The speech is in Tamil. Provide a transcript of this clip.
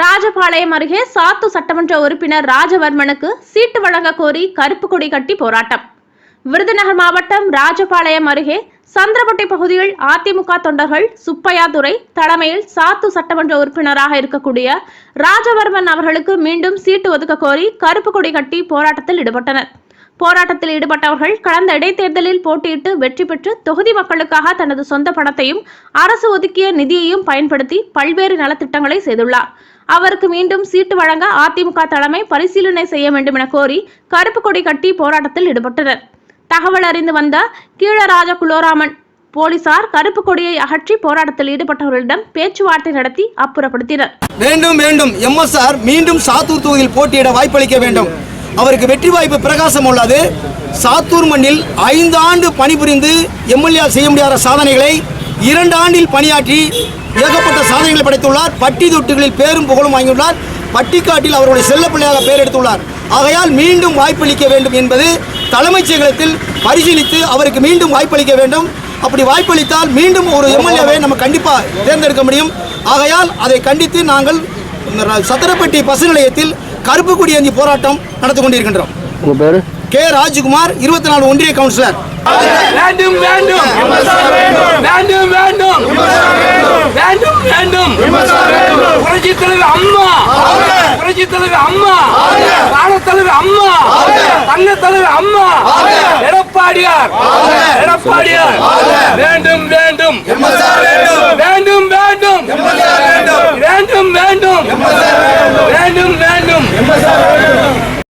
ராஜபாளையம் அருகே சாத்து சட்டமன்ற உறுப்பினர் ராஜவர்மனுக்கு சீட்டு வழங்க கோரி கருப்பு கொடி கட்டி போராட்டம். விருதுநகர் மாவட்டம் ராஜபாளையம் அருகே சந்திரப்பட்டி பகுதியில் அதிமுக தொண்டர்கள் சுப்பையாதுரை தலைமையில் சாத்து சட்டமன்ற உறுப்பினராக இருக்கக்கூடிய ராஜவர்மன் அவர்களுக்கு மீண்டும் சீட்டு ஒதுக்க கோரி கருப்பு கொடி கட்டி போராட்டத்தில் ஈடுபட்டனர். போராட்டத்தில் ஈடுபட்டவர்கள் கடந்த இடைத்தேர்தலில் போட்டியிட்டு வெற்றி பெற்று தொகுதி மக்களுக்காக தனது சொந்த பணத்தையும் அரசு ஒதுக்கிய நிதியையும் பயன்படுத்தி பல்வேறு நலத்திட்டங்களை செய்துள்ளார். அவருக்கு மீண்டும் சீட்டு வழங்க அதிமுக தலைமை பரிசீலனை செய்ய வேண்டும் என கோரி கருப்பு கொடி கட்டி போராட்டத்தில் ஈடுபட்டனர். தகவல் அறிந்து வந்த கீழராஜ குலோராமன் போலீசார் கருப்பு கொடியை அகற்றி போராட்டத்தில் ஈடுபட்டவர்களிடம் பேச்சுவார்த்தை நடத்தி அப்புறப்படுத்தினர். வேண்டும் வேண்டும். எம்எஸ்ஆர் மீண்டும் சாத்தூர் தொகுதியில் போட்டியிட வாய்ப்பளிக்க வேண்டும். அவருக்கு வெற்றி வாய்ப்பு பிரகாசம் உள்ளது. சாத்தூர் மண்ணில் ஐந்து ஆண்டு பணிபுரிந்து எம்எல்ஏ செய்ய முடியாத சாதனைகளை இரண்டு ஆண்டில் பணியாற்றி ஏகப்பட்ட சாதனைகளை படைத்துள்ளார். பட்டி தொட்டுகளில் பேரும் புகழும் வாங்கியுள்ளார். பட்டிக்காட்டில் அவருடைய செல்ல பிள்ளையாக பெயர் எடுத்துள்ளார் ஆகையால் மீண்டும் வாய்ப்பளிக்க வேண்டும் என்பது தலைமைச் செயலகத்தில் பரிசீலித்து அவருக்கு மீண்டும் வாய்ப்பளிக்க வேண்டும். அப்படி வாய்ப்பளித்தால் மீண்டும் ஒரு எம்எல்ஏவை நம்ம கண்டிப்பாக தேர்ந்தெடுக்க முடியும். ஆகையால் அதை கண்டித்து நாங்கள் சத்திரப்பட்டி பசு நிலையத்தில் கருப்பு கொடி ஏந்தி போராட்டம் நடத்தி கொண்டிருக்கின்றோம். பேரு? கே. ராஜ்குமார் இருபத்தி நாலு ஒன்றிய கவுன்சிலர். வேண்டும் வேண்டும். வேண்டும் வேண்டும். வேண்டும் வேண்டும். புரட்சி தலைவர் அம்மா. புரட்சி தலைவர் அம்மா. ராண தலைவர் அம்மா. தங்க தலைவர் அம்மா. எடப்பாடியார். எடப்பாடியார். வேண்டும் வேண்டும். வேண்டும் வேண்டும்.